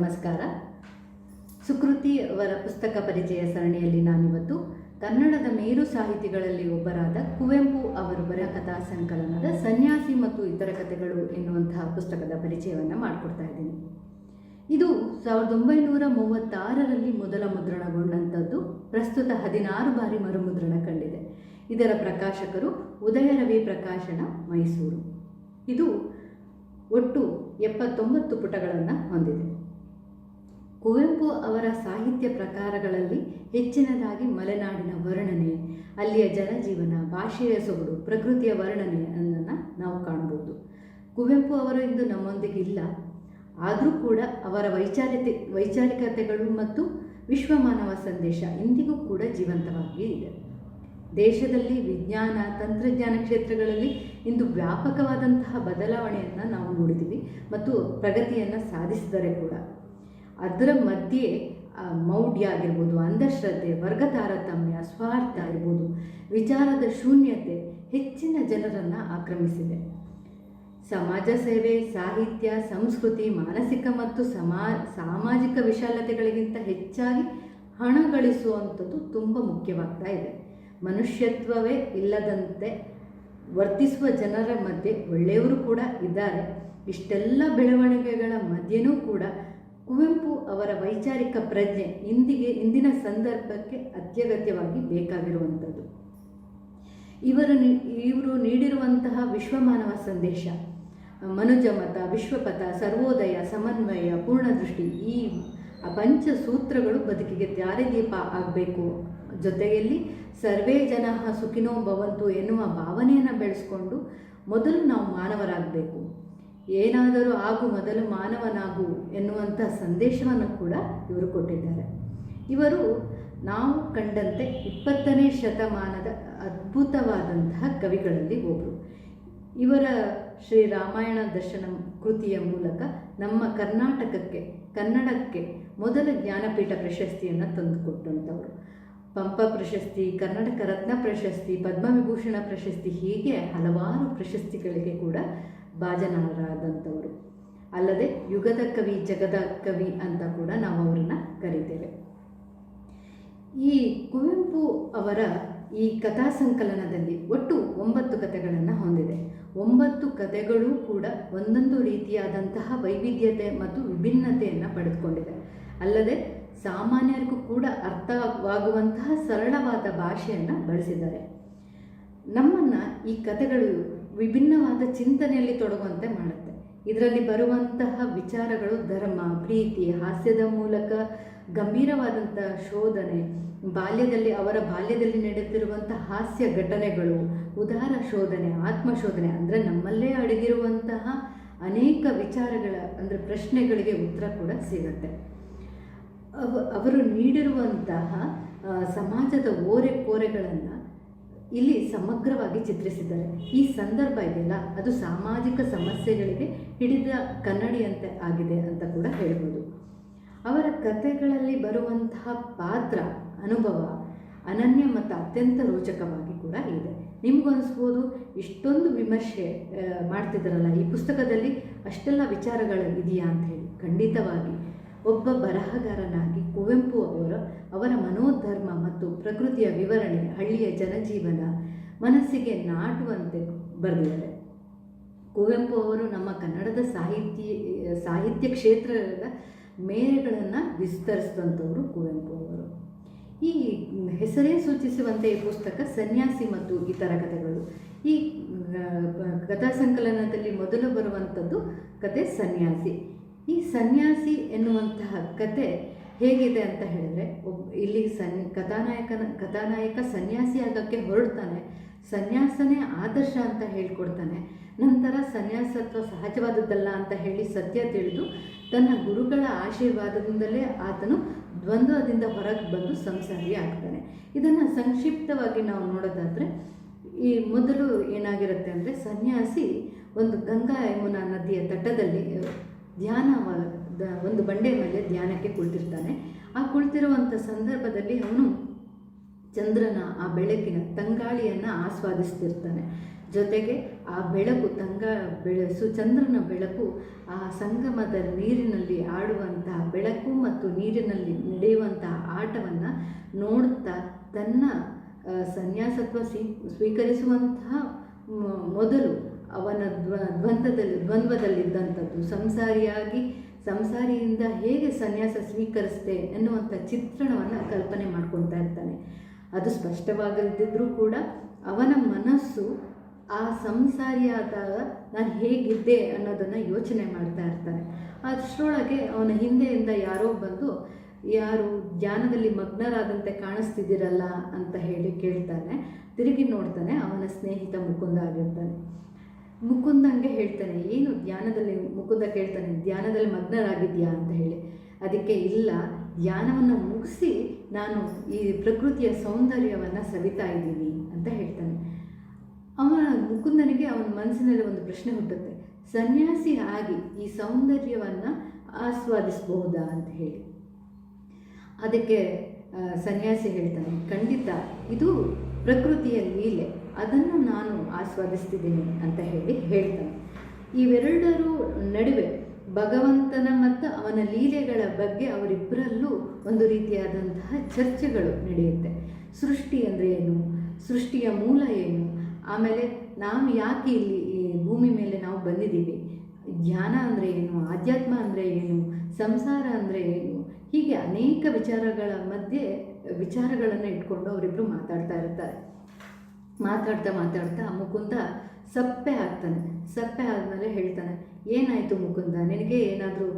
ನಮಸ್ಕಾರ. ಸುಕೃತಿ ಅವರ ಪುಸ್ತಕ ಪರಿಚಯ ಸರಣಿಯಲ್ಲಿ ನಾನಿವತ್ತು ಕನ್ನಡದ ಮೇರು ಸಾಹಿತಿಗಳಲ್ಲಿ ಒಬ್ಬರಾದ ಕುವೆಂಪು ಅವರು ಬರ ಕಥಾ ಸಂಕಲನದ ಸನ್ಯಾಸಿ ಮತ್ತು ಇತರ ಕಥೆಗಳು ಎನ್ನುವಂತಹ ಪುಸ್ತಕದ ಪರಿಚಯವನ್ನು ಮಾಡಿಕೊಡ್ತಾ ಇದ್ದೀನಿ. ಇದು ಸಾವಿರದ ಒಂಬೈನೂರ ಮೂವತ್ತಾರರಲ್ಲಿ ಮೊದಲ ಮುದ್ರಣಗೊಂಡಂಥದ್ದು. ಪ್ರಸ್ತುತ ಹದಿನಾರು ಬಾರಿ ಮರುಮುದ್ರಣ ಕಂಡಿದೆ. ಇದರ ಪ್ರಕಾಶಕರು ಉದಯರವಿ ಪ್ರಕಾಶನ ಮೈಸೂರು. ಇದು ಒಟ್ಟು ಎಪ್ಪತ್ತೊಂಬತ್ತು ಪುಟಗಳನ್ನು ಹೊಂದಿದೆ. ಕುವೆಂಪು ಅವರ ಸಾಹಿತ್ಯ ಪ್ರಕಾರಗಳಲ್ಲಿ ಹೆಚ್ಚಿನದಾಗಿ ಮಲೆನಾಡಿನ ವರ್ಣನೆ, ಅಲ್ಲಿಯ ಜನಜೀವನ, ಭಾಷೆಯ ಸೊಗಡು, ಪ್ರಕೃತಿಯ ವರ್ಣನೆ ಅನ್ನೋದನ್ನು ನಾವು ಕಾಣ್ಬೋದು. ಕುವೆಂಪು ಅವರು ಇಂದು ನಮ್ಮೊಂದಿಗೆ ಇಲ್ಲ. ಆದರೂ ಕೂಡ ಅವರ ವೈಚಾರಿತೆ, ವೈಚಾರಿಕತೆಗಳು ಮತ್ತು ವಿಶ್ವಮಾನವ ಸಂದೇಶ ಇಂದಿಗೂ ಕೂಡ ಜೀವಂತವಾಗಿ ಇದೆ. ದೇಶದಲ್ಲಿ ವಿಜ್ಞಾನ, ತಂತ್ರಜ್ಞಾನ ಕ್ಷೇತ್ರಗಳಲ್ಲಿ ಇಂದು ವ್ಯಾಪಕವಾದಂತಹ ಬದಲಾವಣೆಯನ್ನು ನಾವು ನೋಡಿದ್ದೀವಿ ಮತ್ತು ಪ್ರಗತಿಯನ್ನು ಸಾಧಿಸಿದರೆ ಕೂಡ. ಅದರ ಮಧ್ಯೆ ಮೌಢ್ಯ ಆಗಿರ್ಬೋದು, ಅಂಧಶ್ರದ್ಧೆ ವರ್ಗ ತಾರತಮ್ಯ ಸ್ವಾರ್ಥ ಇರ್ಬೋದು ವಿಚಾರದ ಶೂನ್ಯತೆ ಹೆಚ್ಚಿನ ಜನರನ್ನು ಆಕ್ರಮಿಸಿದೆ. ಸಮಾಜ ಸೇವೆ, ಸಾಹಿತ್ಯ, ಸಂಸ್ಕೃತಿ, ಮಾನಸಿಕ ಮತ್ತು ಸಮಾ, ಸಾಮಾಜಿಕ ವಿಶಾಲತೆಗಳಿಗಿಂತ ಹೆಚ್ಚಾಗಿ ಹಣ ಗಳಿಸುವಂಥದ್ದು ತುಂಬ ಮುಖ್ಯವಾಗ್ತಾ ಇದೆ. ಮನುಷ್ಯತ್ವವೇ ಇಲ್ಲದಂತೆ ವರ್ತಿಸುವ ಜನರ ಮಧ್ಯೆ ಒಳ್ಳೆಯವರು ಕೂಡ ಇದ್ದಾರೆ. ಇಷ್ಟೆಲ್ಲ ಬೆಳವಣಿಗೆಗಳ ಮಧ್ಯೆಯೂ ಕೂಡ ಕುವೆಂಪು ಅವರ ವೈಚಾರಿಕ ಪ್ರಜ್ಞೆ ಇಂದಿಗೆ, ಇಂದಿನ ಸಂದರ್ಭಕ್ಕೆ ಅತ್ಯಗತ್ಯವಾಗಿ ಬೇಕಾಗಿರುವಂಥದ್ದು. ಇವರು ಇವರು ನೀಡಿರುವಂತಹ ವಿಶ್ವಮಾನವ ಸಂದೇಶ ಮನುಜಮತ ವಿಶ್ವಪಥ, ಸರ್ವೋದಯ, ಸಮನ್ವಯ, ಪೂರ್ಣದೃಷ್ಟಿ, ಈ ಪಂಚ ಸೂತ್ರಗಳು ಬದುಕಿಗೆ ದಾರಿದೀಪ ಆಗಬೇಕು. ಜೊತೆಯಲ್ಲಿ ಸರ್ವೇ ಜನ ಸುಖಿನೋ ಭವಂತು ಎನ್ನುವ ಭಾವನೆಯನ್ನು ಬೆಳೆಸ್ಕೊಂಡು ಮೊದಲು ನಾವು ಮಾನವರಾಗಬೇಕು. ಏನಾದರೂ ಆಗು ಮೊದಲು ಮಾನವನಾಗು ಎನ್ನುವಂಥ ಸಂದೇಶವನ್ನು ಕೂಡ ಇವರು ಕೊಟ್ಟಿದ್ದಾರೆ. ಇವರು ನಾವು ಕಂಡಂತೆ ಇಪ್ಪತ್ತನೇ ಶತಮಾನದ ಅದ್ಭುತವಾದಂತಹ ಕವಿಗಳಲ್ಲಿ ಒಬ್ಬರು ಇವರ ಶ್ರೀ ರಾಮಾಯಣ ದರ್ಶನ ಕೃತಿಯ ಮೂಲಕ ನಮ್ಮ ಕರ್ನಾಟಕಕ್ಕೆ, ಕನ್ನಡಕ್ಕೆ ಮೊದಲ ಜ್ಞಾನಪೀಠ ಪ್ರಶಸ್ತಿಯನ್ನು ತಂದುಕೊಟ್ಟಂಥವರು. ಪಂಪ ಪ್ರಶಸ್ತಿ, ಕರ್ನಾಟಕ ರತ್ನ ಪ್ರಶಸ್ತಿ, ಪದ್ಮವಿಭೂಷಣ ಪ್ರಶಸ್ತಿ ಹೀಗೆ ಹಲವಾರು ಪ್ರಶಸ್ತಿಗಳಿಗೆ ಕೂಡ ಭಾಜನರಾದಂಥವರು. ಅಲ್ಲದೆ ಯುಗದ ಕವಿ, ಜಗದ ಕವಿ ಅಂತ ಕೂಡ ನಾವು ಅವರನ್ನು ಕರಿತೇವೆ. ಈ ಕುವೆಂಪು ಅವರ ಈ ಕಥಾ ಸಂಕಲನದಲ್ಲಿ ಒಟ್ಟು ಒಂಬತ್ತು ಕಥೆಗಳನ್ನು ಹೊಂದಿದೆ. ಒಂಬತ್ತು ಕಥೆಗಳು ಕೂಡ ಒಂದೊಂದು ರೀತಿಯಾದಂತಹ ವೈವಿಧ್ಯತೆ ಮತ್ತು ವಿಭಿನ್ನತೆಯನ್ನು ಪಡೆದುಕೊಂಡಿದೆ. ಅಲ್ಲದೆ ಸಾಮಾನ್ಯರಿಗೂ ಕೂಡ ಅರ್ಥವಾಗುವಂತಹ ಸರಳವಾದ ಭಾಷೆಯನ್ನು ಬಳಸಿದ್ದಾರೆ. ನಮ್ಮನ್ನು ಈ ಕಥೆಗಳು ವಿಭಿನ್ನವಾದ ಚಿಂತನೆಯಲ್ಲಿ ತೊಡಗುವಂತೆ ಮಾಡುತ್ತೆ. ಇದರಲ್ಲಿ ಬರುವಂತಹ ವಿಚಾರಗಳು ಧರ್ಮ, ಪ್ರೀತಿ, ಹಾಸ್ಯದ ಮೂಲಕ ಗಂಭೀರವಾದಂತಹ ಶೋಧನೆ, ಬಾಲ್ಯದಲ್ಲಿ ಅವರ ಬಾಲ್ಯದಲ್ಲಿ ನಡೆದಿರುವಂಥ ಹಾಸ್ಯ ಘಟನೆಗಳು, ಉದಾರ ಶೋಧನೆ, ಆತ್ಮಶೋಧನೆ ಅಂದರೆ ನಮ್ಮಲ್ಲೇ ಅಡಗಿರುವಂತಹ ಅನೇಕ ವಿಚಾರಗಳ ಅಂದರೆ ಪ್ರಶ್ನೆಗಳಿಗೆ ಉತ್ತರ ಕೂಡ ಸಿಗುತ್ತೆ. ಅವ, ಅವರು ನೀಡಿರುವಂತಹ ಸಮಾಜದ ಓರೆ ಕೋರೆಗಳನ್ನು ಇಲ್ಲಿ ಸಮಗ್ರವಾಗಿ ಚಿತ್ರಿಸಿದ್ದಾರೆ. ಈ ಸಂದರ್ಭ ಇದೆಯಲ್ಲ, ಅದು ಸಾಮಾಜಿಕ ಸಮಸ್ಯೆಗಳಿಗೆ ಹಿಡಿದ ಕನ್ನಡಿಯಂತೆ ಆಗಿದೆ ಅಂತ ಕೂಡ ಹೇಳ್ಬೋದು. ಅವರ ಕಥೆಗಳಲ್ಲಿ ಬರುವಂತಹ ಪಾತ್ರ, ಅನುಭವ, ಅನನ್ಯ ಮತ್ತು ಅತ್ಯಂತ ರೋಚಕವಾಗಿ ಕೂಡ ಇದೆ. ನಿಮ್ಗನ್ಸ್ಬೋದು ಇಷ್ಟೊಂದು ವಿಮರ್ಶೆ ಮಾಡ್ತಿದ್ದಾರಲ್ಲ ಈ ಪುಸ್ತಕದಲ್ಲಿ ಅಷ್ಟೆಲ್ಲ ವಿಚಾರಗಳು ಇದೆಯಾ ಅಂತ ಹೇಳಿ. ಖಂಡಿತವಾಗಿ, ಒಬ್ಬ ಬರಹಗಾರನಾಗಿ ಕುವೆಂಪು ಅವರು ಅವರ ಮನೋಧರ್ಮ ಮತ್ತು ಪ್ರಕೃತಿಯ ವಿವರಣೆ ಹಳ್ಳಿಯ ಜನಜೀವನ ಮನಸ್ಸಿಗೆ ನಾಟುವಂತೆ ಬರೆದಿದ್ದಾರೆ. ಕುವೆಂಪು ಅವರು ನಮ್ಮ ಕನ್ನಡದ ಸಾಹಿತ್ಯ ಸಾಹಿತ್ಯ ಕ್ಷೇತ್ರದ ಮೇರೆಗಳನ್ನು ವಿಸ್ತರಿಸಿದಂಥವರು ಕುವೆಂಪು ಅವರು. ಈ ಹೆಸರೇ ಸೂಚಿಸುವಂತೆ ಈ ಪುಸ್ತಕ ಸನ್ಯಾಸಿ ಮತ್ತು ಇತರ ಕಥೆಗಳು. ಈ ಕಥಾ ಸಂಕಲನದಲ್ಲಿ ಮೊದಲು ಬರುವಂಥದ್ದು ಕತೆ ಸನ್ಯಾಸಿ. ಈ ಸನ್ಯಾಸಿ ಎನ್ನುವಂತಹ ಕತೆ ಹೇಗಿದೆ ಅಂತ ಹೇಳಿದ್ರೆ, ಒಬ್, ಇಲ್ಲಿ ಸನ್, ಕಥಾನಾಯಕನ, ಕಥಾನಾಯಕ ಸನ್ಯಾಸಿ ಆಗೋಕ್ಕೆ ಹೊರಡ್ತಾನೆ. ಸನ್ಯಾಸನೇ ಆದರ್ಶ ಅಂತ ಹೇಳ್ಕೊಡ್ತಾನೆ. ನಂತರ ಸನ್ಯಾಸತ್ವ ಸಹಜವಾದದ್ದಲ್ಲ ಅಂತ ಹೇಳಿ ಸತ್ಯ ತಿಳಿದು ತನ್ನ ಗುರುಗಳ ಆಶೀರ್ವಾದದಿಂದಲೇ ಆತನು ದ್ವಂದ್ವದಿಂದ ಹೊರಗೆ ಬಂದು ಸಂಸಾರಿ ಆಗ್ತಾನೆ. ಇದನ್ನು ಸಂಕ್ಷಿಪ್ತವಾಗಿ ನಾವು ನೋಡೋದಾದರೆ, ಈ ಮೊದಲು ಏನಾಗಿರುತ್ತೆ ಅಂದರೆ ಸನ್ಯಾಸಿ ಒಂದು ಗಂಗಾ ಯಮುನಾ ನದಿಯ ತಟದಲ್ಲಿ ಒಂದು ಬಂಡೆ ಮೇಲೆ ಧ್ಯಾನಕ್ಕೆ ಕುಳಿತಿರ್ತಾನೆ. ಆ ಕುಳಿತಿರುವಂಥ ಸಂದರ್ಭದಲ್ಲಿ ಅವನು ಚಂದ್ರನ ಆ ಬೆಳಕಿನ ತಂಗಾಳಿಯನ್ನು ಆಸ್ವಾದಿಸ್ತಿರ್ತಾನೆ. ಜೊತೆಗೆ ಆ ಬೆಳಕು ತಂಗ ಬೆಳ ಸುಚಂದ್ರನ ಬೆಳಕು ಆ ಸಂಗಮದ ನೀರಿನಲ್ಲಿ ಆಡುವಂತಹ ಬೆಳಕು ಮತ್ತು ನೀರಿನಲ್ಲಿ ನಡೆಯುವಂತಹ ಆಟವನ್ನು ನೋಡುತ್ತಾ ತನ್ನ ಸನ್ಯಾಸತ್ವ ಸ್ವೀ, ಸ್ವೀಕರಿಸುವಂತಹ ಮೊದಲು ಅವನ ದ್ವ, ದ್ವಂದ್ವದಲ್ಲಿ, ದ್ವಂದ್ವದಲ್ಲಿದ್ದಂಥದ್ದು. ಸಂಸಾರಿಯಾಗಿ ಸಂಸಾರಿಯಿಂದ ಹೇಗೆ ಸನ್ಯಾಸ ಸ್ವೀಕರಿಸ್ತೆ ಎನ್ನುವಂಥ ಚಿತ್ರಣವನ್ನು ಕಲ್ಪನೆ ಮಾಡ್ಕೊತಾ ಇರ್ತಾನೆ. ಅದು ಸ್ಪಷ್ಟವಾಗದಿದ್ದರೂ ಕೂಡ ಅವನ ಮನಸ್ಸು ಆ ಸಂಸಾರಿಯಾದಾಗ ನಾನು ಹೇಗಿದ್ದೆ ಅನ್ನೋದನ್ನು ಯೋಚನೆ ಮಾಡ್ತಾ ಇರ್ತಾನೆ. ಅಷ್ಟರೊಳಗೆ ಅವನ ಹಿಂದೆಯಿಂದ ಯಾರೋ ಬಂದು, ಯಾರು ಧ್ಯಾನದಲ್ಲಿ ಮಗ್ನರಾದಂತೆ ಕಾಣಿಸ್ತಿದ್ದೀರಲ್ಲ? ಅಂತ ಹೇಳಿ ಕೇಳ್ತಾನೆ. ತಿರುಗಿ ನೋಡ್ತಾನೆ, ಅವನ ಸ್ನೇಹಿತ ಮುಕುಂದ ಆಗಿರ್ತಾನೆ. ಮುಕುಂದಂಗೆ ಹೇಳ್ತಾನೆ, ಏನು ಧ್ಯಾನದಲ್ಲಿ ಮುಕುಂದ ಕೇಳ್ತಾನೆ, ಧ್ಯಾನದಲ್ಲಿ ಮಗ್ನರಾಗಿದ್ಯಾ ಅಂತ ಹೇಳಿ. ಅದಕ್ಕೆ ಇಲ್ಲ, ಧ್ಯಾನವನ್ನು ಮುಗಿಸಿ ನಾನು ಈ ಪ್ರಕೃತಿಯ ಸೌಂದರ್ಯವನ್ನು ಸವಿತಾ ಇದ್ದೀನಿ ಅಂತ ಹೇಳ್ತಾನೆ. ಅವನ ಮುಕುಂದನಿಗೆ ಅವನ ಮನಸ್ಸಿನಲ್ಲಿ ಒಂದು ಪ್ರಶ್ನೆ ಹುಟ್ಟುತ್ತೆ. ಸನ್ಯಾಸಿ ಆಗಿ ಈ ಸೌಂದರ್ಯವನ್ನು ಆಸ್ವಾದಿಸಬಹುದಾ ಅಂತ ಹೇಳಿ. ಅದಕ್ಕೆ ಸನ್ಯಾಸಿ ಹೇಳ್ತಾನೆ, ಖಂಡಿತ, ಇದು ಪ್ರಕೃತಿಯ ಲೀಲೆ. ಅದನ್ನು ನಾನು ಆಸ್ವಾದಿಸ್ತಿದ್ದೀನಿ ಅಂತ ಹೇಳಿ ಹೇಳ್ತಾನೆ. ಇವೆರಡರ ನಡುವೆ ಭಗವಂತನ ಮತ್ತು ಅವನ ಲೀಲೆಗಳ ಬಗ್ಗೆ ಅವರಿಬ್ಬರಲ್ಲೂ ಒಂದು ರೀತಿಯಾದಂತಹ ಚರ್ಚೆಗಳು ನಡೆಯುತ್ತೆ. ಸೃಷ್ಟಿ ಅಂದರೆ ಏನು? ಸೃಷ್ಟಿಯ ಮೂಲ ಏನು? ಆಮೇಲೆ ನಾವು ಯಾಕೆ ಇಲ್ಲಿ ಭೂಮಿ ಮೇಲೆ ನಾವು ಬಂದಿದ್ದೀವಿ? ಧ್ಯಾನ ಅಂದರೆ ಏನು? ಆಧ್ಯಾತ್ಮ ಅಂದರೆ ಏನು? ಸಂಸಾರ ಅಂದರೆ ಏನು? ಹೀಗೆ ಅನೇಕ ವಿಚಾರಗಳ ಮಧ್ಯೆ ವಿಚಾರಗಳನ್ನು ಇಟ್ಕೊಂಡು ಅವರಿಬ್ಬರು ಮಾತಾಡ್ತಾ ಇರ್ತಾರೆ. ಮಾತಾಡ್ತಾ ಮಾತಾಡ್ತಾ ಮುಕುಂದ ಸಪ್ಪೆ ಆಗ್ತಾನೆ. ಸಪ್ಪೆ ಆದಮೇಲೆ ಹೇಳ್ತಾನೆ, ಏನಾಯಿತು ಮುಕುಂದ? ನಿನಗೆ ಏನಾದರೂ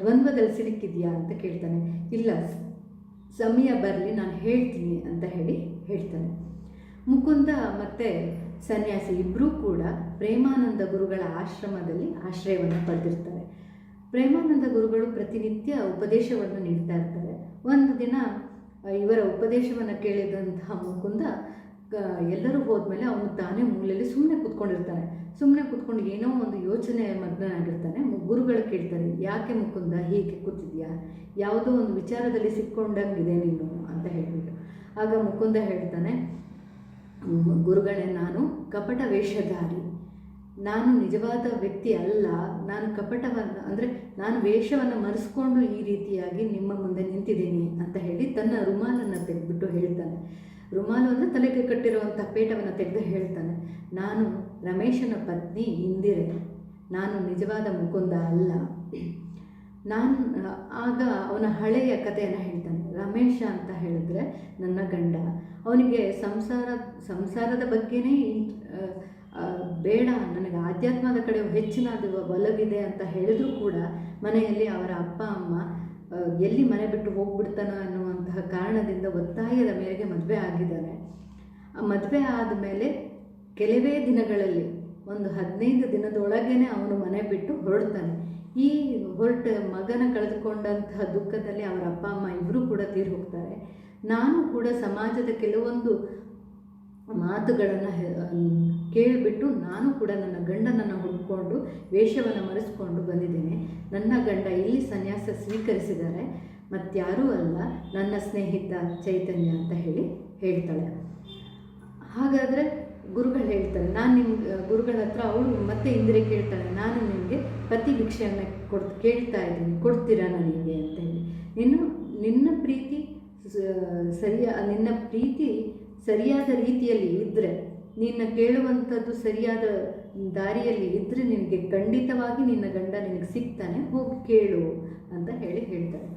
ದ್ವಂದ್ವದಲ್ಲಿ ಸಿಲುಕಿದೆಯಾ? ಅಂತ ಕೇಳ್ತಾನೆ. ಇಲ್ಲ, ಸಮಯ ಬರಲಿ, ನಾನು ಹೇಳ್ತೀನಿ ಅಂತ ಹೇಳಿ ಹೇಳ್ತಾನೆ. ಮುಕುಂದ ಮತ್ತು ಸನ್ಯಾಸಿ ಇಬ್ಬರೂ ಕೂಡ ಪ್ರೇಮಾನಂದ ಗುರುಗಳ ಆಶ್ರಮದಲ್ಲಿ ಆಶ್ರಯವನ್ನು ಪಡೆದಿರ್ತಾರೆ. ಪ್ರೇಮಾನಂದ ಗುರುಗಳು ಪ್ರತಿನಿತ್ಯ ಉಪದೇಶವನ್ನು ನೀಡ್ತಾ ಇರ್ತಾರೆ. ಒಂದು ದಿನ ಇವರ ಉಪದೇಶವನ್ನು ಕೇಳಿದಂತಹ ಮುಕುಂದ ಎಲ್ಲರೂ ಹೋದ್ಮೇಲೆ ಅವನು ತಾನೇ ಮೂಲೆಯಲ್ಲಿ ಸುಮ್ಮನೆ ಕೂತ್ಕೊಂಡಿರ್ತಾನೆ. ಸುಮ್ಮನೆ ಕೂತ್ಕೊಂಡು ಏನೋ ಒಂದು ಯೋಚನೆ ಮಗ್ನನಾಗಿರ್ತಾನೆ. ಗುರುಗಳು ಕೇಳ್ತಾರೆ, ಯಾಕೆ ಮುಕುಂದ ಹೀಗೆ ಕೂತಿದ್ಯಾ? ಯಾವುದೋ ಒಂದು ವಿಚಾರದಲ್ಲಿ ಸಿಕ್ಕೊಂಡಂಗಿದೆ ನೀನು, ಅಂತ ಹೇಳ್ಬಿಟ್ಟು. ಆಗ ಮುಕುಂದ ಹೇಳ್ತಾನೆ ಗುರುಗಳೇ, ನಾನು ಕಪಟ ವೇಷಧಾರಿ. ನಾನು ನಿಜವಾದ ವ್ಯಕ್ತಿ ಅಲ್ಲ, ನಾನು ಕಪಟವನ್ನು, ಅಂದರೆ ನಾನು ವೇಷವನ್ನು ಮರೆಸ್ಕೊಂಡು ಈ ರೀತಿಯಾಗಿ ನಿಮ್ಮ ಮುಂದೆ ನಿಂತಿದ್ದೀನಿ ಅಂತ ಹೇಳಿ ತನ್ನ ರುಮಾಲನ್ನು ತೆಗೆದುಬಿಟ್ಟು ಹೇಳ್ತಾನೆ. ರುಮಾಲು ಅಂದರೆ ತಲೆಗೆ ಕಟ್ಟಿರುವಂಥ ಪೇಟವನ್ನು ತೆಗೆದು ಹೇಳ್ತಾನೆ. ನಾನು ರಮೇಶನ ಪತ್ನಿ ಇಂದಿರೆ. ನಾನು ನಿಜವಾದ ಮುಕುಂದ ಅಲ್ಲ. ನಾನು, ಆಗ ಅವನ ಹಳೆಯ ಕಥೆಯನ್ನು ಹೇಳ್ತಾನೆ. ರಮೇಶ ಅಂತ ಹೇಳಿದ್ರೆ ನನ್ನ ಗಂಡ. ಅವನಿಗೆ ಸಂಸಾರ, ಸಂಸಾರದ ಬಗ್ಗೆನೇ ಬೇಡ, ನನಗೆ ಆಧ್ಯಾತ್ಮದ ಕಡೆ ಹೆಚ್ಚಿನ ಒಲವಿದೆ ಅಂತ ಹೇಳಿದರೂ ಕೂಡ ಮನೆಯಲ್ಲಿ ಅವರ ಅಪ್ಪ, ಅಮ್ಮ ಎಲ್ಲಿ ಮನೆ ಬಿಟ್ಟು ಹೋಗ್ಬಿಡ್ತಾನೋ ಅನ್ನುವಂತಹ ಕಾರಣದಿಂದ ಒತ್ತಾಯದ ಮೇರೆಗೆ ಮದುವೆ ಆಗಿದ್ದಾನೆ ಮದುವೆ ಆದಮೇಲೆ ಕೆಲವೇ ದಿನಗಳಲ್ಲಿ, ಒಂದು ಹದಿನೈದು ದಿನದೊಳಗೇನೆ ಅವನು ಮನೆ ಬಿಟ್ಟು ಹೊರಡ್ತಾನೆ. ಈ ಹೊರಟ ಮಗನ ಕಳೆದುಕೊಂಡಂತಹ ದುಃಖದಲ್ಲಿ ಅವರ ಅಪ್ಪ, ಅಮ್ಮ ಇಬ್ಬರೂ ಕೂಡ ತೀರಿ ಹೋಗ್ತಾರೆ. ನಾನು ಕೂಡ ಸಮಾಜದ ಕೆಲವೊಂದು ಮಾತುಗಳನ್ನು ಕೇಳಿಬಿಟ್ಟು ನಾನು ಕೂಡ ನನ್ನ ಗಂಡನನ್ನು ಹುಡ್ಕೊಂಡು ವೇಷವನ್ನು ಮರೆಸ್ಕೊಂಡು ಬಂದಿದ್ದೇನೆ. ನನ್ನ ಗಂಡ ಇಲ್ಲಿ ಸನ್ಯಾಸ ಸ್ವೀಕರಿಸಿದ್ದಾರೆ. ಮತ್ತಾರೂ ಅಲ್ಲ, ನನ್ನ ಸ್ನೇಹಿತ ಚೈತನ್ಯ ಅಂತ ಹೇಳಿ ಹೇಳ್ತಾಳೆ. ಹಾಗಾದರೆ ಗುರುಗಳು ಹೇಳ್ತಾರೆ, ನಾನು ನಿಮ್ಮ ಗುರುಗಳ ಹತ್ರ ಅವಳು ಮತ್ತೆ ಇಂದ್ರೆ ಕೇಳ್ತಾಳೆ, ನಾನು ನಿಮಗೆ ಪತಿ ಭಿಕ್ಷೆಯನ್ನು ಕೊಡ್ ಕೇಳ್ತಾ ಇದ್ದೀನಿ, ಕೊಡ್ತೀರಾ ನನಗೆ ಅಂತ ಹೇಳಿ. ನೀನು, ನಿನ್ನ ಪ್ರೀತಿ ಸರಿಯ, ನಿನ್ನ ಪ್ರೀತಿ ಸರಿಯಾದ ರೀತಿಯಲ್ಲಿ ಇದ್ದರೆ ನಿನ್ನ ಕೇಳುವಂಥದ್ದು ಸರಿಯಾದ ದಾರಿಯಲ್ಲಿ ಇದ್ದರೆ ನಿನಗೆ ಖಂಡಿತವಾಗಿ ನಿನ್ನ ಗಂಡ ನಿನಗೆ ಸಿಗ್ತಾನೆ, ಹೋಗಿ ಕೇಳು ಅಂತ ಹೇಳಿ ಹೇಳ್ತಾರೆ.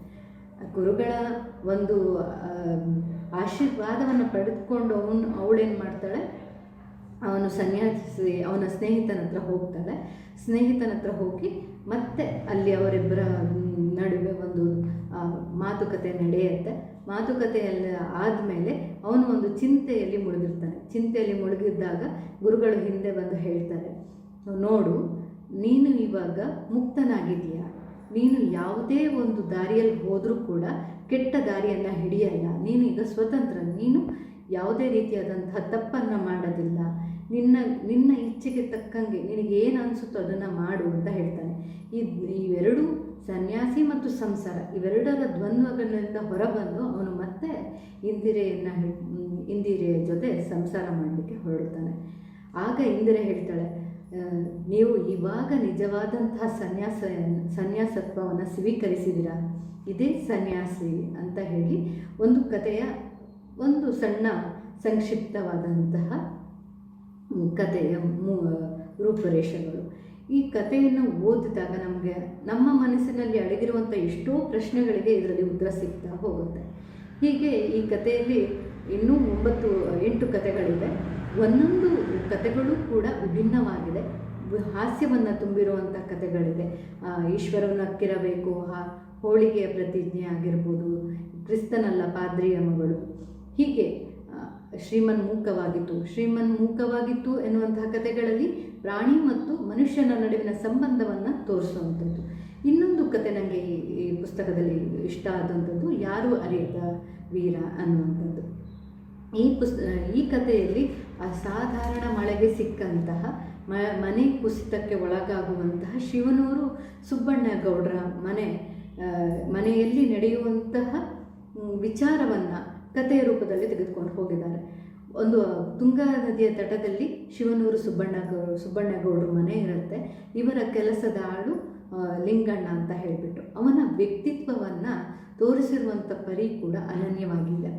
ಗುರುಗಳ ಒಂದು ಆಶೀರ್ವಾದವನ್ನು ಪಡೆದುಕೊಂಡು ಅವನು, ಅವಳೇನು ಮಾಡ್ತಾಳೆ? ಅವನು ಸನ್ಯಾಸಿ, ಅವನ ಸ್ನೇಹಿತನ ಹತ್ರ ಹೋಗ್ತಾಳೆ. ಸ್ನೇಹಿತನ ಹತ್ರ ಹೋಗಿ ಮತ್ತೆ ಅಲ್ಲಿ ಅವರಿಬ್ಬರ ನಡುವೆ ಒಂದು ಮಾತುಕತೆ ನಡೆಯುತ್ತೆ. ಮಾತುಕತೆಯಲ್ಲಿ ಆದಮೇಲೆ ಅವನು ಒಂದು ಚಿಂತೆಯಲ್ಲಿ ಮುಳುಗಿರ್ತಾನೆ. ಚಿಂತೆಯಲ್ಲಿ ಮುಳುಗಿದ್ದಾಗ ಗುರುಗಳು ಹಿಂದೆ ಬಂದು ಹೇಳ್ತಾರೆ, ನೋಡು, ನೀನು ಇವಾಗ ಮುಕ್ತನಾಗಿದೆಯಾ ನೀನು ಯಾವುದೇ ಒಂದು ದಾರಿಯಲ್ಲಿ ಹೋದರೂ ಕೂಡ ಕೆಟ್ಟ ದಾರಿಯನ್ನು ಹಿಡಿಯಲ್ಲ. ನೀನು ಈಗ ಸ್ವತಂತ್ರ. ನೀನು ಯಾವುದೇ ರೀತಿಯಾದಂತಹ ತಪ್ಪನ್ನು ಮಾಡೋದಿಲ್ಲ. ನಿನ್ನ ನಿನ್ನ ಇಚ್ಛೆಗೆ ತಕ್ಕಂಗೆ ನಿನಗೆ ಏನು ಅನಿಸುತ್ತೋ ಅದನ್ನು ಮಾಡು ಅಂತ ಹೇಳ್ತಾನೆ. ಈ, ಇವೆರಡೂ ಸನ್ಯಾಸಿ ಮತ್ತು ಸಂಸಾರ, ಇವೆರಡರ ದ್ವಂದ್ವಗಳಿಂದ ಹೊರಬಂದು ಅವನು ಮತ್ತೆ ಇಂದಿರೆಯನ್ನು ಇಂದಿರೆಯ ಜೊತೆ ಸಂಸಾರ ಮಾಡಲಿಕ್ಕೆ ಹೊರಡುತ್ತಾನೆ. ಆಗ ಇಂದಿರೆ ಹೇಳ್ತಾಳೆ ನೀವು ಇವಾಗ ನಿಜವಾದಂತಹ ಸನ್ಯಾಸ, ಸನ್ಯಾಸತ್ವವನ್ನು ಸ್ವೀಕರಿಸಿದಿರಾ? ಇದೇ ಸನ್ಯಾಸಿ ಅಂತ ಹೇಳಿ ಒಂದು ಕಥೆಯ ಒಂದು ಸಣ್ಣ ಸಂಕ್ಷಿಪ್ತವಾದಂತಹ ಕಥೆಯ ರೂಪುರೇಷೆಗಳು. ಈ ಕಥೆಯನ್ನು ಓದಿದಾಗ ನಮಗೆ ನಮ್ಮ ಮನಸ್ಸಿನಲ್ಲಿ ಅಡಗಿರುವಂಥ ಎಷ್ಟೋ ಪ್ರಶ್ನೆಗಳಿಗೆ ಇದರಲ್ಲಿ ಉತ್ತರ ಸಿಗ್ತಾ ಹೋಗುತ್ತೆ. ಹೀಗೆ ಈ ಕಥೆಯಲ್ಲಿ ಇನ್ನೂ ಒಂಬತ್ತು ಎಂಟು ಕಥೆಗಳಿವೆ ಒಂದೊಂದು ಕಥೆಗಳು ಕೂಡ ವಿಭಿನ್ನವಾಗಿದೆ. ಹಾಸ್ಯವನ್ನು ತುಂಬಿರುವಂಥ ಕಥೆಗಳಿದೆ. ಆ, ಈಶ್ವರನ ಹಕ್ಕಿರಬೇಕು ಹಾ ಹೋಳಿಗೆಯ ಪ್ರತಿಜ್ಞೆ ಆಗಿರ್ಬೋದು ಕ್ರಿಸ್ತನಲ್ಲ ಪಾದ್ರಿಯ ಮಗಳು. ಹೀಗೆ ಶ್ರೀಮನ್ ಮೂಕವಾಗಿತ್ತು ಶ್ರೀಮನ್ ಮೂಕವಾಗಿತ್ತು ಎನ್ನುವಂತಹ ಕಥೆಗಳಲ್ಲಿ ಪ್ರಾಣಿ ಮತ್ತು ಮನುಷ್ಯನ ನಡುವಿನ ಸಂಬಂಧವನ್ನು ತೋರಿಸುವಂಥದ್ದು. ಇನ್ನೊಂದು ಕತೆ ನನಗೆ ಈ ಈ ಪುಸ್ತಕದಲ್ಲಿ ಇಷ್ಟ ಆದಂಥದ್ದು ಯಾರು ಅರಿಯದ ವೀರ ಅನ್ನುವಂಥದ್ದು. ಈ ಪುಸ್, ಈ ಕಥೆಯಲ್ಲಿ ಅಸಾಧಾರಣ ಮಳೆಗೆ ಸಿಕ್ಕಂತಹ ಮ, ಮನೆ ಕುಸಿತಕ್ಕೆ ಒಳಗಾಗುವಂತಹ ಶಿವನೂರು ಸುಬ್ಬಣ್ಣಗೌಡರ ಮನೆ ಮನೆಯಲ್ಲಿ ನಡೆಯುವಂತಹ ವಿಚಾರವನ್ನು ಕಥೆಯ ರೂಪದಲ್ಲಿ ತೆಗೆದುಕೊಂಡು ಹೋಗಿದ್ದಾರೆ. ಒಂದು ತುಂಗಾ ನದಿಯ ತಟದಲ್ಲಿ ಶಿವನೂರು ಸುಬ್ಬಣ್ಣಗೌ ಸುಬ್ಬಣ್ಣಗೌಡರ ಮನೆ ಇರುತ್ತೆ. ಇವರ ಕೆಲಸದ ಆಳು ಲಿಂಗಣ್ಣ ಅಂತ ಹೇಳಿಬಿಟ್ಟು ಅವನ ವ್ಯಕ್ತಿತ್ವವನ್ನು ತೋರಿಸಿರುವಂಥ ಪರಿ ಕೂಡ ಅನನ್ಯವಾಗಿದೆ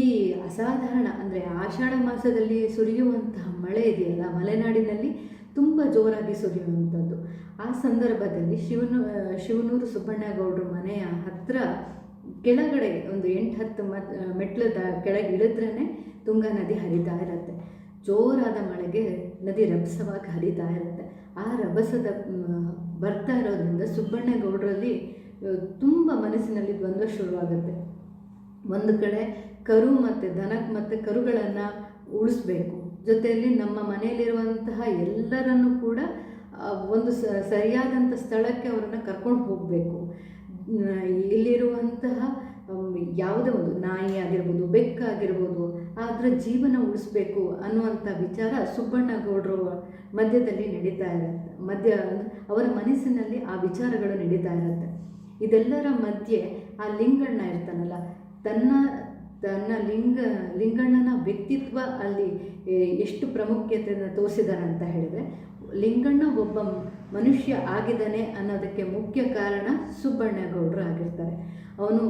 ಈ ಅಸಾಧಾರಣ ಅಂದರೆ ಆಷಾಢ ಮಾಸದಲ್ಲಿ ಸುರಿಯುವಂತಹ ಮಳೆ ಇದೆಯಲ್ಲ, ಮಲೆನಾಡಿನಲ್ಲಿ ತುಂಬ ಜೋರಾಗಿ ಸುರಿಯುವಂಥದ್ದು. ಆ ಸಂದರ್ಭದಲ್ಲಿ ಶಿವನು ಶಿವನೂರು ಸುಬ್ಬಣ್ಣಗೌಡರ ಮನೆಯ ಹತ್ತಿರ ಕೆಳಗಡೆ ಒಂದು ಎಂಟು ಹತ್ತು ಮೆಟ್ಲದ ಕೆಳಗೆ ಇಳಿದ್ರೇ ತುಂಗಾ ನದಿ ಹರಿತಾ ಇರುತ್ತೆ. ಜೋರಾದ ಮಳೆಗೆ ನದಿ ರಭಸವಾಗಿ ಹರಿತಾ ಇರುತ್ತೆ. ಆ ರಭಸದ ಬರ್ತಾ ಇರೋದ್ರಿಂದ ಸುಬ್ಬಣ್ಣಗೌಡರಲ್ಲಿ ತುಂಬ ಮನಸ್ಸಿನಲ್ಲಿ ದ್ವಂದ್ವ ಶುರುವಾಗುತ್ತೆ. ಒಂದು ಕಡೆ ಕರು ಮತ್ತು ದನ ಮತ್ತು ಕರುಗಳನ್ನು ಉಳಿಸ್ಬೇಕು. ಜೊತೆಯಲ್ಲಿ ನಮ್ಮ ಮನೆಯಲ್ಲಿರುವಂತಹ ಎಲ್ಲರನ್ನು ಕೂಡ ಒಂದು ಸರಿಯಾದಂಥ ಸ್ಥಳಕ್ಕೆ ಅವರನ್ನು ಕರ್ಕೊಂಡು ಹೋಗಬೇಕು. ಇಲ್ಲಿರುವಂತಹ ಯಾವುದೇ ಒಂದು ನಾಯಿ ಆಗಿರ್ಬೋದು ಬೆಕ್ಕಾಗಿರ್ಬೋದು ಅದರ ಜೀವನ ಉಳಿಸ್ಬೇಕು ಅನ್ನುವಂಥ ವಿಚಾರ ಸುಬ್ಬಣ್ಣಗೌಡರು ಮಧ್ಯದಲ್ಲಿ ನಡೀತಾ ಇರುತ್ತೆ. ಮಧ್ಯ ಅವರ ಮನಸ್ಸಿನಲ್ಲಿ ಆ ವಿಚಾರಗಳು ನಡೀತಾ ಇರುತ್ತೆ. ಇದೆಲ್ಲರ ಮಧ್ಯೆ ಆ ಲಿಂಗಣ್ಣ ಇರ್ತಾನಲ್ಲ, ತನ್ನ ತನ್ನ ಲಿಂಗ, ಲಿಂಗಣ್ಣನ ವ್ಯಕ್ತಿತ್ವ ಅಲ್ಲಿ ಎಷ್ಟು ಪ್ರಾಮುಖ್ಯತೆಯನ್ನು ತೋರಿಸಿದಾರೆ ಅಂತ ಹೇಳಿದರೆ, ಲಿಂಗಣ್ಣ ಒಬ್ಬ ಮನುಷ್ಯ ಆಗಿದ್ದಾನೆ ಅನ್ನೋದಕ್ಕೆ ಮುಖ್ಯ ಕಾರಣ ಸುಬ್ಬಣ್ಣಗೌಡರು ಆಗಿರ್ತಾರೆ. ಅವನು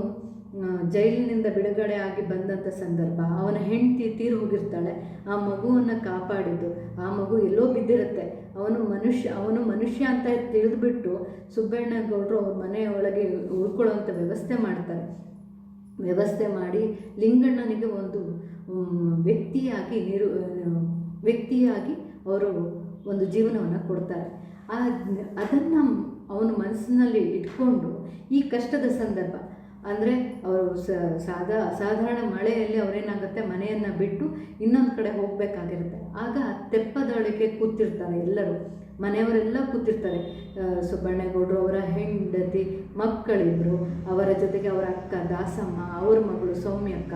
ಜೈಲಿನಿಂದ ಬಿಡುಗಡೆ ಆಗಿ ಬಂದಂಥ ಸಂದರ್ಭ, ಅವನ ಹೆಂಡತಿ ತೀರು ಹೋಗಿರ್ತಾಳೆ, ಆ ಮಗುವನ್ನು ಕಾಪಾಡಿದ್ದು, ಆ ಮಗು ಎಲ್ಲೋ ಬಿದ್ದಿರುತ್ತೆ. ಅವನು ಮನುಷ್ಯ ಅವನು ಮನುಷ್ಯ ಅಂತ ತಿಳಿದುಬಿಟ್ಟು ಸುಬ್ಬಣ್ಣಗೌಡರು ಅವ್ರ ಮನೆಯೊಳಗೆ ಉಳ್ಕೊಳ್ಳೋವಂಥ ವ್ಯವಸ್ಥೆ ಮಾಡ್ತಾರೆ. ವ್ಯವಸ್ಥೆ ಮಾಡಿ ಲಿಂಗಣ್ಣನಿಗೆ ಒಂದು ವ್ಯಕ್ತಿಯಾಗಿ ನಿರು, ವ್ಯಕ್ತಿಯಾಗಿ ಅವರು ಒಂದು ಜೀವನವನ್ನು ಕೊಡ್ತಾರೆ. ಅದನ್ನು ಅವನು ಮನಸ್ಸಿನಲ್ಲಿ ಇಟ್ಕೊಂಡು ಈ ಕಷ್ಟದ ಸಂದರ್ಭ, ಅಂದರೆ ಅವರು ಸಾದಾ ಅಸಾಧಾರಣ ಮಳೆಯಲ್ಲಿ ಅವರೇನಾಗುತ್ತೆ, ಮನೆಯನ್ನು ಬಿಟ್ಟು ಇನ್ನೊಂದು ಕಡೆ ಹೋಗಬೇಕಾಗಿರುತ್ತೆ. ಆಗ ತೆಪ್ಪದೊಳಗೆ ಕೂತಿರ್ತಾರೆ ಎಲ್ಲರೂ. ಮನೆಯವರೆಲ್ಲ ಕೂತಿರ್ತಾರೆ. ಸುಬ್ಬಣ್ಣಗೌಡರು ಅವರ ಹೆಂಡತಿ ಮಕ್ಕಳಿಬ್ಬರು ಅವರ ಜೊತೆಗೆ ಅವರ ಅಕ್ಕ ದಾಸಮ್ಮ, ಅವ್ರ ಮಗಳು ಸೌಮ್ಯಕ್ಕ,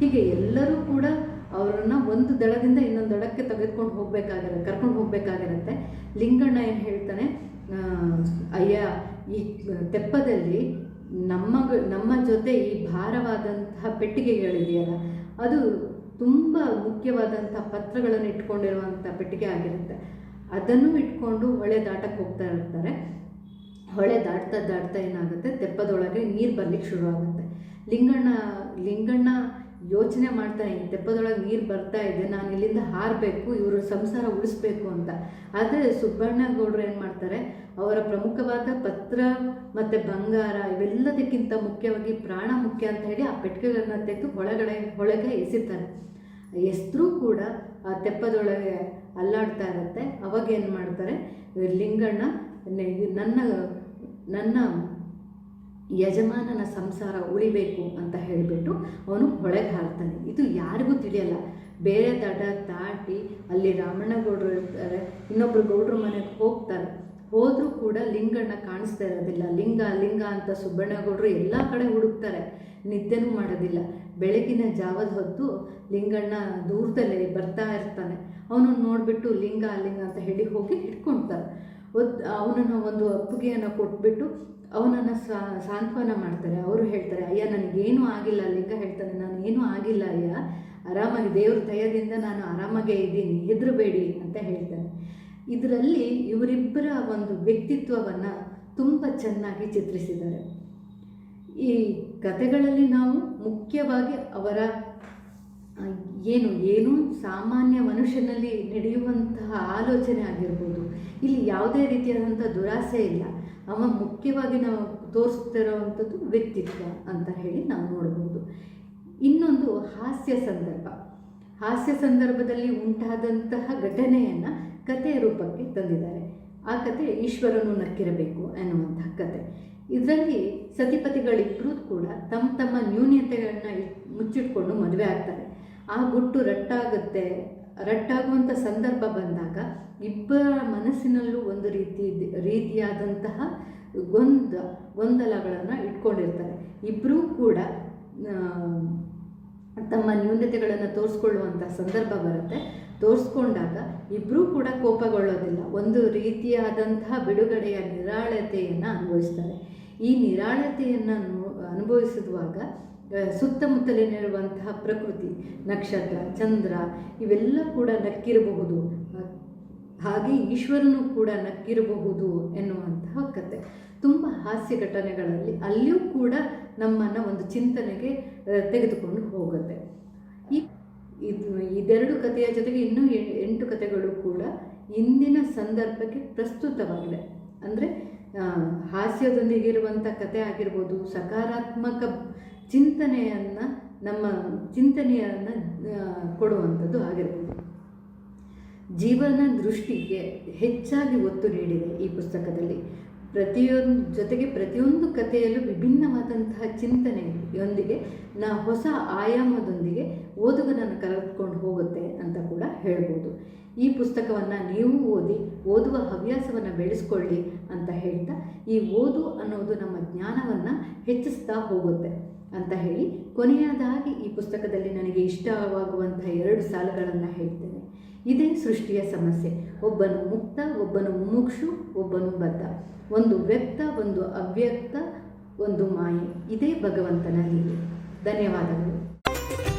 ಹೀಗೆ ಎಲ್ಲರೂ ಕೂಡ ಅವರನ್ನು ಒಂದು ದಳದಿಂದ ಇನ್ನೊಂದು ದಳಕ್ಕೆ ತೆಗೆದುಕೊಂಡು ಹೋಗಬೇಕಾಗಿರುತ್ತೆ, ಕರ್ಕೊಂಡು ಹೋಗಬೇಕಾಗಿರುತ್ತೆ. ಲಿಂಗಣ್ಣ ಏನು ಹೇಳ್ತಾನೆ ಅಯ್ಯ, ಈ ತೆಪ್ಪದಲ್ಲಿ ನಮ್ಮ ನಮ್ಮ ಜೊತೆ ಈ ಭಾರವಾದಂತಹ ಪೆಟ್ಟಿಗೆಗಳಿದೆಯಲ್ಲ, ಅದು ತುಂಬ ಮುಖ್ಯವಾದಂಥ ಪತ್ರಗಳನ್ನು ಇಟ್ಕೊಂಡಿರುವಂಥ ಪೆಟ್ಟಿಗೆ ಆಗಿರುತ್ತೆ. ಅದನ್ನು ಇಟ್ಕೊಂಡು ಹೊಳೆ ದಾಟಕ್ಕೆ ಹೋಗ್ತಾ ಇರ್ತಾರೆ. ಹೊಳೆ ದಾಟ್ತಾ ದಾಟ್ತಾ ಏನಾಗುತ್ತೆ, ತೆಪ್ಪದೊಳಗೆ ನೀರು ಬರ್ಲಿಕ್ಕೆ ಶುರು ಆಗುತ್ತೆ ಲಿಂಗಣ್ಣ ಲಿಂಗಣ್ಣ ಯೋಚನೆ ಮಾಡ್ತಾ ಈ ತೆಪ್ಪದೊಳಗೆ ನೀರು ಬರ್ತಾ ಇದೆ, ನಾನು ಇಲ್ಲಿಂದ ಹಾರಬೇಕು, ಇವರು ಸಂಸಾರ ಉಳಿಸ್ಬೇಕು ಅಂತ. ಆದರೆ ಸುಬ್ಬಣ್ಣಗೌಡರು ಏನು ಮಾಡ್ತಾರೆ, ಅವರ ಪ್ರಮುಖವಾದ ಪತ್ರ ಮತ್ತು ಬಂಗಾರ ಇವೆಲ್ಲದಕ್ಕಿಂತ ಮುಖ್ಯವಾಗಿ ಪ್ರಾಣ ಮುಖ್ಯ ಅಂತ ಹೇಳಿ ಆ ಪೆಟ್ಟಿಗೆಗಳನ್ನ ತೆಗೆದು ಒಳಗಡೆ, ಒಳಗೆ ಎಸಿತಾರೆ ಎಸ್ತರೂ ಕೂಡ ಆ ತೆಪ್ಪದೊಳಗೆ ಅಲ್ಲಾಡ್ತಾ ಇರುತ್ತೆ. ಅವಾಗ ಏನು ಮಾಡ್ತಾರೆ ಲಿಂಗಣ್ಣ ನನ್ನ ನನ್ನ ಯಜಮಾನನ ಸಂಸಾರ ಉಳಿಬೇಕು ಅಂತ ಹೇಳಿಬಿಟ್ಟು ಅವನು ಹೊಳೆಗೆ ಹಾರ್ತಾನೆ. ಇದು ಯಾರಿಗೂ ತಿಳಿಯಲ್ಲ. ಬೇರೆ ದಡ ದಾಟಿ ಅಲ್ಲಿ ರಾಮಣ್ಣಗೌಡರು ಇರ್ತಾರೆ, ಇನ್ನೊಬ್ರು ಗೌಡ್ರ ಮನೆಗೆ ಹೋಗ್ತಾರೆ. ಹೋದರೂ ಕೂಡ ಲಿಂಗಣ್ಣ ಕಾಣಿಸ್ತಾ ಇರೋದಿಲ್ಲ. ಲಿಂಗ ಲಿಂಗ ಅಂತ ಸುಬ್ಬಣ್ಣಗೌಡರು ಎಲ್ಲ ಕಡೆ ಹುಡುಕ್ತಾರೆ. ನಿದ್ದೆನೂ ಮಾಡೋದಿಲ್ಲ. ಬೆಳಗಿನ ಜಾವದ ಹೊತ್ತು ಲಿಂಗಣ್ಣ ದೂರದಲ್ಲೇ ಬರ್ತಾ ಇರ್ತಾನೆ. ಅವನು ನೋಡಿಬಿಟ್ಟು ಲಿಂಗ ಲಿಂಗ ಅಂತ ಹೇಳಿ ಹೋಗಿ ಇಟ್ಕೊಳ್ತಾರೆ ಒದ್, ಅವನನ್ನು ಒಂದು ಅಪ್ಪುಗೆಯನ್ನು ಕೊಟ್ಬಿಟ್ಟು ಅವನನ್ನು ಸಾಂತ್ವನ ಮಾಡ್ತಾರೆ. ಅವರು ಹೇಳ್ತಾರೆ, ಅಯ್ಯ, ನನಗೇನು ಆಗಿಲ್ಲ ಲಿಂಗ ಹೇಳ್ತಾನೆ ನಾನು ಏನೂ ಆಗಿಲ್ಲ, ಅಯ್ಯ. ಆರಾಮಾಗಿ ದೇವ್ರ ದಯದಿಂದ ನಾನು ಆರಾಮಾಗೇ ಇದ್ದೀನಿ. ಹೆದರಬೇಡಿ ಅಂತ ಹೇಳ್ತಾನೆ ಇದರಲ್ಲಿ ಇವರಿಬ್ಬರ ಒಂದು ವ್ಯಕ್ತಿತ್ವವನ್ನು ತುಂಬ ಚೆನ್ನಾಗಿ ಚಿತ್ರಿಸಿದ್ದಾರೆ. ಈ ಕಥೆಗಳಲ್ಲಿ ನಾವು ಮುಖ್ಯವಾಗಿ ಅವರ ಏನು ಏನು ಸಾಮಾನ್ಯ ಮನುಷ್ಯನಲ್ಲಿ ನಡೆಯುವಂತಹ ಆಲೋಚನೆ ಆಗಿರ್ಬೋದು. ಇಲ್ಲಿ ಯಾವುದೇ ರೀತಿಯಾದಂಥ ದುರಾಸೆ ಇಲ್ಲ. ಅವ ಮುಖ್ಯವಾಗಿ ನಾವು ತೋರಿಸ್ತಿರೋವಂಥದ್ದು ವ್ಯಕ್ತಿತ್ವ ಅಂತ ಹೇಳಿ ನಾವು ನೋಡ್ಬೋದು. ಇನ್ನೊಂದು ಹಾಸ್ಯ ಸಂದರ್ಭ. ಹಾಸ್ಯ ಸಂದರ್ಭದಲ್ಲಿ ಉಂಟಾದಂತಹ ಘಟನೆಯನ್ನು ಕಥೆಯ ರೂಪಕ್ಕೆ ತಂದಿದ್ದಾರೆ. ಆ ಕತೆ ಈಶ್ವರನು ನಕ್ಕಿರಬೇಕು ಅನ್ನುವಂತಹ ಕತೆ ಇದರಲ್ಲಿ ಸತಿಪತಿಗಳಿಬ್ಬರೂ ಕೂಡ ತಮ್ಮ ತಮ್ಮ ನ್ಯೂನ್ಯತೆಗಳನ್ನ ಮುಚ್ಚಿಟ್ಕೊಂಡು ಮದುವೆ ಆಗ್ತಾರೆ. ಆ ಗುಟ್ಟು ರಟ್ಟಾಗುತ್ತೆ ರಟ್ಟಾಗುವಂಥ ಸಂದರ್ಭ ಬಂದಾಗ ಇಬ್ಬರ ಮನಸ್ಸಿನಲ್ಲೂ ಒಂದು ರೀತಿ ರೀತಿಯಾದಂತಹ ಗೊಂದ, ಗೊಂದಲಗಳನ್ನು ಇಟ್ಕೊಂಡಿರ್ತಾರೆ. ಇಬ್ಬರೂ ಕೂಡ ತಮ್ಮ ನ್ಯೂನತೆಗಳನ್ನು ತೋರಿಸ್ಕೊಳ್ಳುವಂಥ ಸಂದರ್ಭ ಬರುತ್ತೆ. ತೋರಿಸ್ಕೊಂಡಾಗ ಇಬ್ಬರೂ ಕೂಡ ಕೋಪಗೊಳ್ಳೋದಿಲ್ಲ. ಒಂದು ರೀತಿಯಾದಂತಹ ಬಿಡುಗಡೆಯ ನಿರಾಳತೆಯನ್ನು ಅನುಭವಿಸ್ತಾರೆ. ಈ ನಿರಾಳತೆಯನ್ನು ಅನುಭವಿಸುವಾಗ ಆ, ಸುತ್ತಮುತ್ತಲಿನಿರುವಂತಹ ಪ್ರಕೃತಿ ನಕ್ಷತ್ರ ಚಂದ್ರ ಇವೆಲ್ಲ ಕೂಡ ನಕ್ಕಿರಬಹುದು. ಹಾಗೆ ಈಶ್ವರನು ಕೂಡ ನಕ್ಕಿರಬಹುದು ಎನ್ನುವಂತಹ ಕತೆ. ತುಂಬ ಹಾಸ್ಯ ಘಟನೆಗಳಲ್ಲಿ ಅಲ್ಲಿಯೂ ಕೂಡ ನಮ್ಮನ್ನು ಒಂದು ಚಿಂತನೆಗೆ ತೆಗೆದುಕೊಂಡು ಹೋಗುತ್ತೆ. ಈ ಇದು ಇದೆರಡು ಕಥೆಯ ಜೊತೆಗೆ ಇನ್ನೂ ಎಂಟು ಕಥೆಗಳು ಕೂಡ ಇಂದಿನ ಸಂದರ್ಭಕ್ಕೆ ಪ್ರಸ್ತುತವಾಗಿದೆ. ಅಂದರೆ ಹಾಸ್ಯದೊಂದಿಗಿರುವಂಥ ಕತೆ ಆಗಿರ್ಬೋದು ಸಕಾರಾತ್ಮಕ ಚಿಂತನೆಯನ್ನು, ನಮ್ಮ ಚಿಂತನೆಯನ್ನು ಕೊಡುವಂಥದ್ದು ಆಗಿರ್ಬೋದು. ಜೀವನ ದೃಷ್ಟಿಗೆ ಹೆಚ್ಚಾಗಿ ಒತ್ತು ನೀಡಿದೆ ಈ ಪುಸ್ತಕದಲ್ಲಿ. ಪ್ರತಿಯೊಂದು, ಜೊತೆಗೆ ಪ್ರತಿಯೊಂದು ಕಥೆಯಲ್ಲೂ ವಿಭಿನ್ನವಾದಂತಹ ಚಿಂತನೆಯೊಂದಿಗೆ, ನಾ ಹೊಸ ಆಯಾಮದೊಂದಿಗೆ ಓದುಗನನ್ನು ಕರೆದುಕೊಂಡು ಹೋಗುತ್ತೆ ಅಂತ ಕೂಡ ಹೇಳ್ಬೋದು. ಈ ಪುಸ್ತಕವನ್ನು ನೀವು ಓದಿ, ಓದುವ ಹವ್ಯಾಸವನ್ನು ಬೆಳೆಸ್ಕೊಳ್ಳಿ ಅಂತ ಹೇಳ್ತಾ, ಈ ಓದು ಅನ್ನೋದು ನಮ್ಮ ಜ್ಞಾನವನ್ನು ಹೆಚ್ಚಿಸ್ತಾ ಹೋಗುತ್ತೆ. ಅಂತ ಹೇಳಿ ಕೊನೆಯದಾಗಿ ಈ ಪುಸ್ತಕದಲ್ಲಿ ನನಗೆ ಇಷ್ಟವಾಗುವಂಥ ಎರಡು ಸಾಲುಗಳನ್ನು ಹೇಳ್ತೇನೆ. ಇದೇ ಸೃಷ್ಟಿಯ ಸಮಸ್ಯೆ. ಒಬ್ಬನು ಮುಕ್ತ, ಒಬ್ಬನು ಮುಮುಕ್ಷು, ಒಬ್ಬನು ಬದ್ಧ. ಒಂದು ವ್ಯಕ್ತ, ಒಂದು ಅವ್ಯಕ್ತ, ಒಂದು ಮಾಯೆ. ಇದೇ ಭಗವಂತನ ಧನ್ಯವಾದಗಳು.